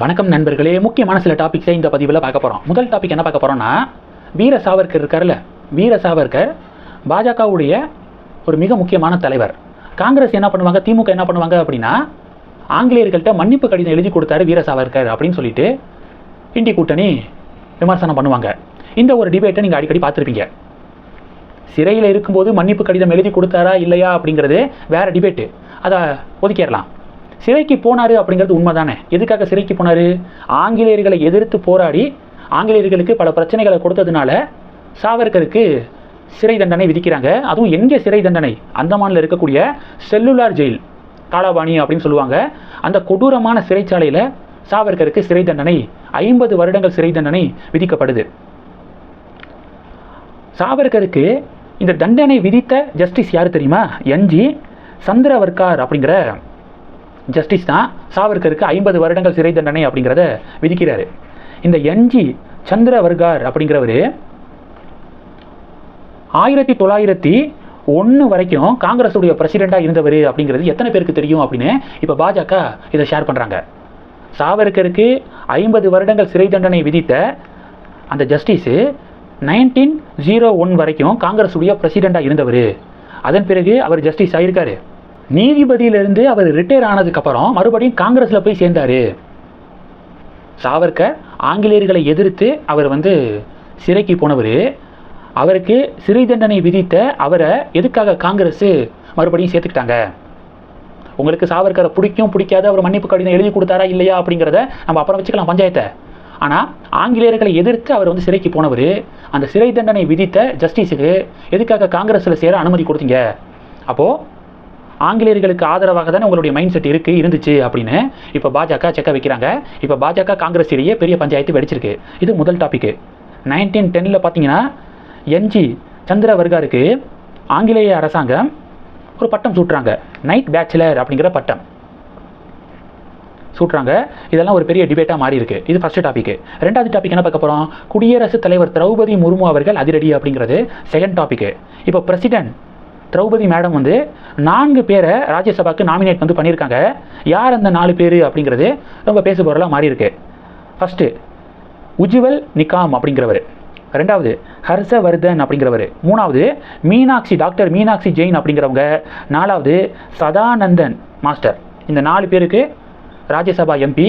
வணக்கம் நண்பர்களே. முக்கியமான சில டாபிக்ஸை இந்த பதிவில் பார்க்க போகிறோம் முதல் டாபிக் என்ன பார்க்க போகிறோம்னா வீர சாவர்கர் இருக்கார்ல வீர சாவர்கர் பாஜகவுடைய ஒரு மிக முக்கியமான தலைவர். காங்கிரஸ் என்ன பண்ணுவாங்க? திமுக என்ன பண்ணுவாங்க அப்படின்னா ஆங்கிலேயர்கள்ட்ட மன்னிப்பு கடிதம் எழுதி கொடுத்தாரு வீர சாவர்கர் அப்படின்னு சொல்லிட்டு இண்டி கூட்டணி விமர்சனம் பண்ணுவாங்க. இந்த ஒரு டிபேட்டை நீங்கள் அடிக்கடி பார்த்துருப்பீங்க. சிறையில் இருக்கும்போது மன்னிப்பு கடிதம் எழுதி கொடுத்தாரா இல்லையா அப்படிங்கிறது வேறு டிபேட்டு அதை ஒதுக்கிடலாம். சிறைக்கு போனார் அப்படிங்கிறது உண்மைதானே? எதுக்காக சிறைக்கு போனார்? ஆங்கிலேயர்களை எதிர்த்து போராடி ஆங்கிலேயர்களுக்கு பல பிரச்சனைகளை கொடுத்ததுனால சாவர்கருக்கு சிறை தண்டனை விதிக்கிறாங்க. அதுவும் எங்கே சிறை தண்டனை? அந்தமானில் இருக்கக்கூடிய செல்லுலார் ஜெயில் காலாபாணி அப்படின்னு சொல்லுவாங்க. அந்த கொடூரமான சிறைச்சாலையில் சாவர்கருக்கு சிறை தண்டனை ஐம்பது வருடங்கள் சிறை தண்டனை விதிக்கப்படுது. சாவர்கருக்கு இந்த தண்டனை விதித்த ஜஸ்டிஸ் யார் தெரியுமா? என்ஜி சந்திரவர்கார் அப்படிங்கிற ஜஸ்டிஸ் தான் சாவர்கருக்கு ஐம்பது வருடங்கள் சிறை தண்டனை அப்படிங்கிறத விதிக்கிறாரு. இந்த என்ஜி சந்திரவர்கார் அப்படிங்கிறவர் ஆயிரத்தி தொள்ளாயிரத்தி ஒன்று வரைக்கும் காங்கிரஸுடைய பிரசிடெண்ட்டாக இருந்தவர் அப்படிங்கிறது எத்தனை பேருக்கு தெரியும் அப்படின்னு இப்போ பாஜக இதை ஷேர் பண்ணுறாங்க சாவர்கருக்கு ஐம்பது வருடங்கள் சிறை தண்டனை விதித்த அந்த ஜஸ்டிஸு நைன்டீன் ஜீரோ ஒன் வரைக்கும் காங்கிரஸுடைய பிரசிடெண்ட்டாக இருந்தவர். அதன் பிறகு அவர் ஜஸ்டிஸ் ஆகியிருக்காரு நீதிபதியிலிருந்து அவர் ரிட்டையர் ஆனதுக்கப்புறம் மறுபடியும் காங்கிரஸில் போய் சேர்ந்தார். சாவர்கர் ஆங்கிலேயர்களை எதிர்த்து அவர் வந்து சிறைக்கு போனவர். அவருக்கு சிறை தண்டனை விதித்த அவரை எதுக்காக காங்கிரஸ் மறுபடியும் சேர்த்துக்கிட்டாங்க? உங்களுக்கு சாவர்கரை பிடிக்கும் பிடிக்காத அவர் மன்னிப்பு கடிதம் எழுதி கொடுத்தாரா இல்லையா அப்படிங்கிறத நம்ம அப்புறம் வச்சுக்கலாம் பஞ்சாயத்தை. ஆனால் ஆங்கிலேயர்களை எதிர்த்து அவர் வந்து சிறைக்கு போனவர் அந்த சிறை தண்டனை விதித்த ஜஸ்டிஸுக்கு எதுக்காக காங்கிரஸில் சேர அனுமதி கொடுத்தீங்க? அப்போது ஆங்கிலேயர்களுக்கு ஆதரவாக தானே உங்களுடைய மைண்ட் செட் இருக்குது இருந்துச்சு அப்படின்னு இப்போ பாஜக செக்க வைக்கிறாங்க. இப்போ பாஜக காங்கிரஸ் இடையே பெரிய பஞ்சாயத்து வெடிச்சிருக்கு. இது முதல் டாபிக் நைன்டீன் டென்னில் பார்த்தீங்கன்னா என்ஜி சந்திரவர்காருக்கு ஆங்கிலேய அரசாங்கம் ஒரு பட்டம் சூட்டுறாங்க. நைட் பேச்சுலர் அப்படிங்கிற பட்டம். சூட்டுறாங்க. இதெல்லாம் ஒரு பெரிய டிபேட்டாக மாறி இருக்கு இது ஃபர்ஸ்ட் டாபிக் ரெண்டாவது டாபிக் என்ன பார்க்க போகிறோம் குடியரசுத் தலைவர் திரௌபதி முர்மு அவர்கள் அதிரடி அப்படிங்கிறது செகண்ட் டாபிக் இப்போ பிரசிடென்ட் திரௌபதி மேடம் வந்து நான்கு பேரை ராஜ்யசபாக்கு நாமினேட் வந்து பண்ணியிருக்காங்க. யார் அந்த நாலு பேர் அப்படிங்கிறது ரொம்ப பேசு பொருளாக மாறி இருக்கு. ஃபஸ்ட்டு உஜ்வல் நிகாம் அப்படிங்கிறவர். ரெண்டாவது ஹர்ஷவர்தன் அப்படிங்கிறவர். மூணாவது மீனாட்சி டாக்டர் மீனாட்சி ஜெயின் அப்படிங்கிறவங்க. நாலாவது சதானந்தன் மாஸ்டர். இந்த நாலு பேருக்கு ராஜ்யசபா எம்பி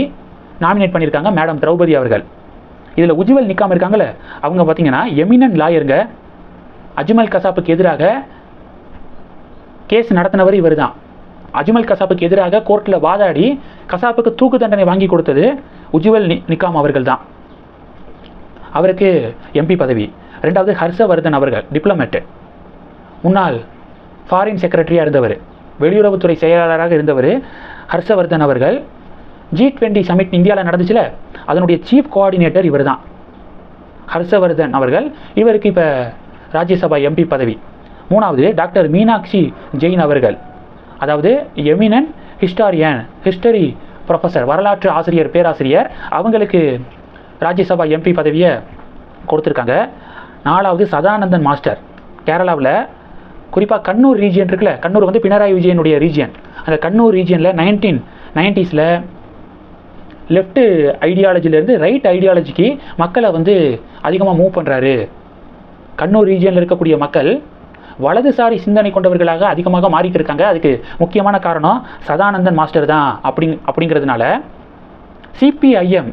நாமினேட் பண்ணியிருக்காங்க மேடம் திரௌபதி அவர்கள். இதில் உஜ்வல் நிக்காம இருக்காங்கல்ல அவங்க பார்த்தீங்கன்னா எமினன் லாயருங்க. அஜ்மல் கசாப்புக்கு எதிராக கேஸ் நடத்தினவர் இவர் தான் அஜ்மல் கசாப்புக்கு எதிராக கோர்ட்டில் வாதாடி கசாப்புக்கு தூக்கு தண்டனை வாங்கி கொடுத்தது உஜ்வல் நி நிக்காம் அவர்கள் தான் அவருக்கு எம்பி பதவி. ரெண்டாவது ஹர்ஷவர்தன் அவர்கள் டிப்ளமேட்டு முன்னாள் ஃபாரின் செக்ரட்டரியாக இருந்தவர். வெளியுறவுத்துறை செயலாளராக இருந்தவர் ஹர்ஷவர்தன் அவர்கள். ஜி டுவெண்ட்டி சமிட் இந்தியாவில் நடந்துச்சுல அதனுடைய சீஃப் கோஆர்டினேட்டர் இவர் தான் ஹர்ஷவர்தன் அவர்கள். இவருக்கு இப்போ ராஜ்யசபா எம்பி பதவி. மூணாவது டாக்டர் மீனாட்சி ஜெயின் அவர்கள். அதாவது எமினன் ஹிஸ்டாரியன் ஹிஸ்டரி ப்ரொஃபஸர் வரலாற்று ஆசிரியர் பேராசிரியர். அவங்களுக்கு ராஜ்யசபா எம்பி பதவியை கொடுத்துருக்காங்க. நாலாவது சதானந்தன் மாஸ்டர். கேரளாவில் குறிப்பாக கண்ணூர் ரீஜியன் இருக்குல்ல கண்ணூர் வந்து பினராயி விஜயனுடைய ரீஜியன் அந்த கண்ணூர் ரீஜியனில் நைன்டீன் நைன்டிஸில் லெஃப்ட் ஐடியாலஜிலேருந்து ரைட் ஐடியாலஜிக்கு மக்களை வந்து அதிகமாக மூவ் பண்ணுறாரு கண்ணூர் ரீஜியனில் இருக்கக்கூடிய மக்கள் வலதுசாரி சிந்தனை கொண்டவர்களாக அதிகமாக மாறிட்டு இருக்காங்க அதுக்கு முக்கியமான காரணம் சதானந்தன் மாஸ்டர் தான் அப்படிங் அப்படிங்கிறதுனால சிபிஐஎம்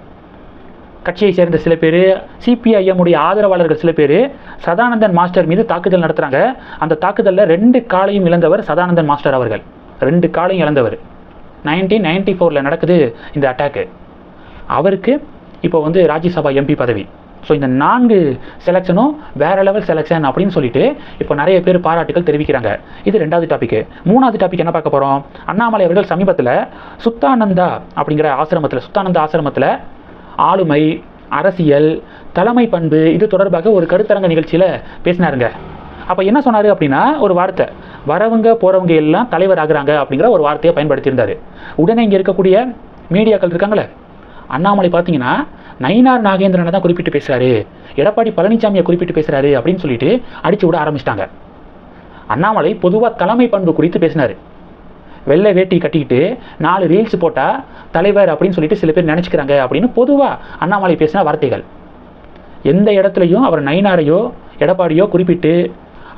கட்சியை சேர்ந்த சில பேர் சிபிஐஎம் உடைய ஆதரவாளர்கள் சில பேர் சதானந்தன் மாஸ்டர் மீது தாக்குதல் நடத்துகிறாங்க அந்த தாக்குதலில் ரெண்டு காலையும் இழந்தவர் சதானந்தன் மாஸ்டர் அவர்கள். ரெண்டு காலையும் இழந்தவர். நைன்டீன் நைன்டி ஃபோரில் நடக்குது இந்த அட்டாக்கு அவருக்கு இப்போ வந்து ராஜ்யசபா எம்பி பதவி. ஸோ இந்த நான்கு செலெக்ஷனும் வேற லெவல் செலெக்ஷன் அப்படின்னு சொல்லிட்டு இப்போ நிறைய பேர் பாராட்டுகள் தெரிவிக்கிறாங்க. இது ரெண்டாவது டாபிக் மூணாவது டாபிக் என்ன பார்க்க போகிறோம் அண்ணாமலை அவர்கள் சமீபத்தில் சுத்தானந்தா அப்படிங்கிற ஆசிரமத்தில் சுத்தானந்தா ஆசிரமத்தில் ஆளுமை அரசியல் தலைமை பண்பு இது தொடர்பாக ஒரு கருத்தரங்க நிகழ்ச்சியில் பேசினாருங்க. அப்போ என்ன சொன்னார் அப்படின்னா ஒரு வார்த்தை. வரவங்க போகிறவங்க எல்லாம் தலைவர் ஆகுறாங்க அப்படிங்கிற ஒரு வார்த்தையை பயன்படுத்தியிருந்தார். உடனே இங்கே இருக்கக்கூடிய மீடியாக்கள் இருக்காங்களே அண்ணாமலை பார்த்தீங்கன்னா நயினார் நாகேந்திரனை தான் குறிப்பிட்டு பேசுகிறாரு எடப்பாடி பழனிசாமியை குறிப்பிட்டு பேசுகிறாரு அப்படின்னு சொல்லிட்டு அடித்து விட ஆரம்பிச்சிட்டாங்க. அண்ணாமலை பொதுவாக தலைமை பண்பு குறித்து பேசினார். வெள்ளை வேட்டி கட்டிக்கிட்டு நாலு ரீல்ஸ் போட்டால் தலைவர் அப்படின்னு சொல்லிட்டு சில பேர் நினச்சிக்கிறாங்க அப்படின்னு பொதுவாக அண்ணாமலை பேசின வார்த்தைகள். எந்த இடத்துலையும் அவர் நயினாரையோ எடப்பாடியோ குறிப்பிட்டு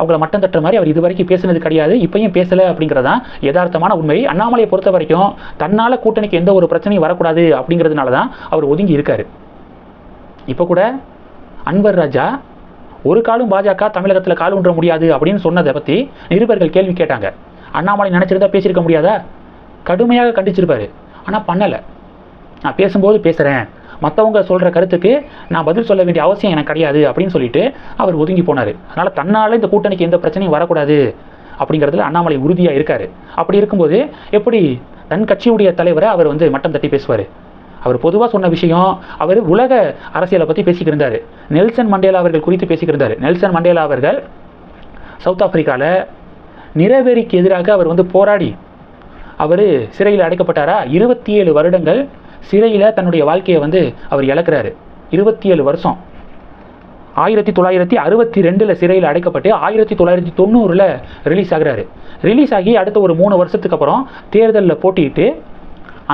அவங்கள மட்டம் தட்டுற மாதிரி அவர் இது வரைக்கும் பேசினது கிடையாது இப்பயும் பேசலை அப்படிங்கிறதான் யதார்த்தமான உண்மை. அண்ணாமலையை பொறுத்த வரைக்கும் தன்னால் கூட்டணிக்கு எந்த ஒரு பிரச்சனையும் வரக்கூடாது அப்படிங்கிறதுனால தான் அவர் ஒதுங்கி இருக்காரு. இப்போ கூட அன்வர் ராஜா ஒரு காலும் பாஜக தமிழகத்தில் கால் ஊன்ற முடியாது அப்படின்னு சொன்னதை பற்றி நிருபர்கள் கேள்வி கேட்டாங்க. அண்ணாமலை நினச்சிருந்தா பேசியிருக்க முடியாதா? கடுமையாக கண்டிச்சிருப்பாரு. ஆனால் பண்ணலை. நான் பேசும்போது பேசுகிறேன் மற்றவங்க சொல்கிற கருத்துக்கு நான் பதில் சொல்ல வேண்டிய அவசியம் எனக்கு கிடையாது அப்படின்னு சொல்லிட்டு அவர் ஒதுங்கி போனார். அதனால் தன்னால் இந்த கூட்டணிக்கு எந்த பிரச்சனையும் வரக்கூடாது அப்படிங்கிறதுல அண்ணாமலை உறுதியாக இருக்கார். அப்படி இருக்கும்போது எப்படி தன் கட்சியுடைய தலைவரை அவர் வந்து மட்டம் தட்டி பேசுவார்? அவர் பொதுவாக சொன்ன விஷயம் அவர் உலக அரசியலை பற்றி பேசிக்கிருந்தார். நெல்சன் மண்டேலா அவர்கள் குறித்து பேசிக்கிருந்தார். நெல்சன் மண்டேலா அவர்கள் சவுத் ஆப்பிரிக்காவில் நிறவெறிக்கு எதிராக அவர் வந்து போராடி அவர் சிறையில் அடைக்கப்பட்டாரா? இருபத்தி ஏழு வருடங்கள் சிறையில் தன்னுடைய வாழ்க்கையை வந்து அவர் இழக்கிறாரு. இருபத்தி ஏழு வருஷம். ஆயிரத்தி தொள்ளாயிரத்தி அறுபத்தி ரெண்டில் சிறையில் அடைக்கப்பட்டு ஆயிரத்தி தொள்ளாயிரத்தி தொண்ணூறில் ரிலீஸ் ஆகிறாரு. ரிலீஸ் ஆகி அடுத்த ஒரு மூணு வருஷத்துக்கு அப்புறம் தேர்தலில் போட்டியிட்டு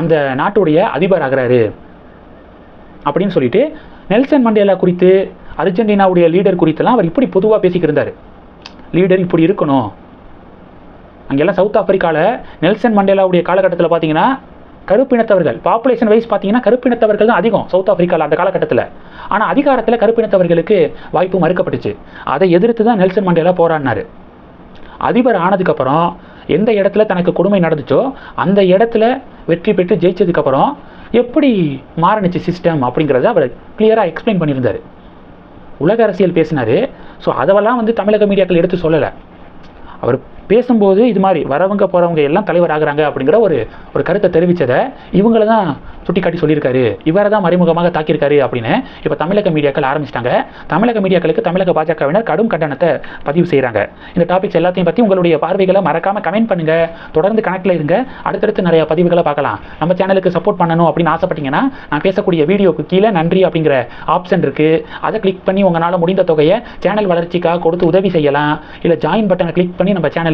அந்த நாட்டுடைய அதிபர் ஆகிறாரு. அப்படின்னு சொல்லிட்டு நெல்சன் மண்டேலா குறித்து அர்ஜென்டினாவுடைய லீடர் குறித்தெல்லாம் அவர் இப்படி பொதுவாக பேசிக்கிட்டு இருந்தார். லீடர் இப்படி இருக்கணும். அங்கெல்லாம் சவுத் ஆப்பிரிக்காவில் நெல்சன் மண்டேலாவுடைய காலகட்டத்தில் பார்த்தீங்கன்னா கருப்பினத்தவர்கள் பாப்புலேஷன் வைஸ் பார்த்தீங்கன்னா கருப்பினத்தவர்கள் தான் அதிகம் சவுத் ஆப்பிரிக்காவில் அந்த காலகட்டத்தில். ஆனால் அதிகாரத்தில் கருப்பினத்தவர்களுக்கு வாய்ப்பு மறுக்கப்பட்டுச்சு. அதை எதிர்த்து தான் நெல்சன் மண்டேலா போராடினார். அதிபர் ஆனதுக்கப்புறம் எந்த இடத்துல தனக்கு கொடுமை நடந்துச்சோ அந்த இடத்துல வெற்றி பெற்று ஜெயிச்சதுக்கப்புறம் எப்படி மாறணுச்சு சிஸ்டம் அப்படிங்கிறத அவர் கிளியராக எக்ஸ்பிளைன் பண்ணியிருந்தார். உலக அரசியல் பேசினார். ஸோ அதெல்லாம் வந்து தமிழக மீடியாக்கள் எடுத்து சொல்லலை. அவர் பேசும்போது இது மாதிரி வரவங்க போகிறவங்க எல்லாம் தலைவர் ஆகிறாங்க அப்படிங்கிற ஒரு ஒரு கருத்தை தெரிவித்ததை இவங்கள தான் சுட்டி காட்டி சொல்லியிருக்காரு. இவரை தான் மறைமுகமாக தாக்கியிருக்காரு அப்படின்னு இப்போ தமிழக மீடியாக்கள் ஆரம்பிச்சிட்டாங்க. தமிழக மீடியாக்களுக்கு தமிழக பாஜகவினர் கடும் கண்டனத்தை பதிவு செய்கிறாங்க இந்த டாபிக்ஸ் எல்லாத்தையும் பற்றி உங்களுடைய பார்வைகளை மறக்காமல் கமெண்ட் பண்ணுங்கள் தொடர்ந்து கணக்கில் இருங்க. அடுத்தடுத்து நிறைய பதிவுகளை பார்க்கலாம். நம்ம சேனலுக்கு சப்போர்ட் பண்ணணும் அப்படின்னு ஆசைப்பட்டீங்கன்னா நான் பேசக்கூடிய வீடியோக்கு கீழே நன்றி அப்படிங்கிற ஆப்ஷன் இருக்குது அதை கிளிக் பண்ணி உங்களால் முடிந்த தொகையை சேனல் வளர்ச்சிக்காக கொடுத்து உதவி செய்யலாம். இல்லை ஜாயின் பட்டனை கிளிக் பண்ணி நம்ம சேனல்